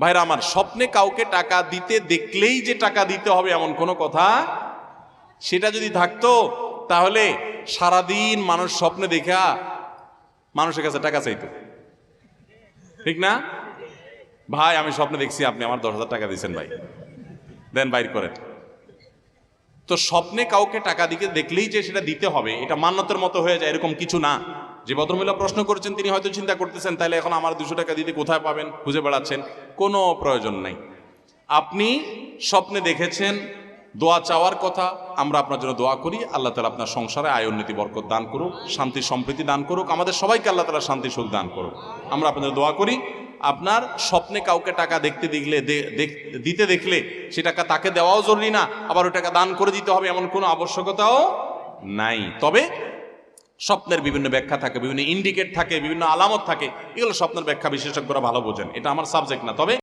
ভাইরা, আমার স্বপ্নে কাউকে টাকা দিতে দেখলেই যে টাকা দিতে হবে এমন কোনো কথা সেটা যদি থাকতো, তাহলে সারাদিন মানুষ স্বপ্নে দেখা মানুষের কাছে টাকা চাইতো। ঠিক না? ভাই, আমি স্বপ্নে দেখছি আপনি আমার দশ হাজার টাকা দিয়েছেন ভাই। দেন বাইর করেন। তো স্বপ্নে কাউকে টাকা দিকে দেখলেই যে সেটা দিতে হবে, এটা মান্যতের মতো হয়ে যায়, এরকম কিছু না। যে ভদ্রমহিলা প্রশ্ন করেছেন, তিনি হয়তো চিন্তা করতেছেন, তাহলে এখন আমার দুশো টাকা দিতে কোথায় পাবেন? খুঁজে বেড়াচ্ছেন। কোনো প্রয়োজন নাই। আপনি স্বপ্নে দেখেছেন, দোয়া চাওয়ার কথা, আমরা আপনার জন্য দোয়া করি। আল্লাহ তালা আপনার সংসারে আয় উন্নতি বরকত দান করুক, শান্তি, সম্প্রীতি দান করুক, আমাদের সবাইকে আল্লাহ তালা শান্তি, সুখ দান করুক। আমরা আপনাদের দোয়া করি। আপনার স্বপ্নে কাউকে টাকা দেখতে দেখলে দেখ- দিতে দেখলে, সে টাকা তাকে দেওয়াও জরুরি না, আবার ওই টাকা দান করে দিতে হবে, এমন কোনো আবশ্যকতাও নাই। তবে স্বপ্নের বিভিন্ন ব্যাখ্যা থাকে, বিভিন্ন ইন্ডিকেট থাকে, বিভিন্ন আলামত থাকে, এগুলো স্বপ্নের ব্যাখ্যা বিশেষজ্ঞরা ভালো বোঝেন। এটা আমার সাবজেক্ট না, তবে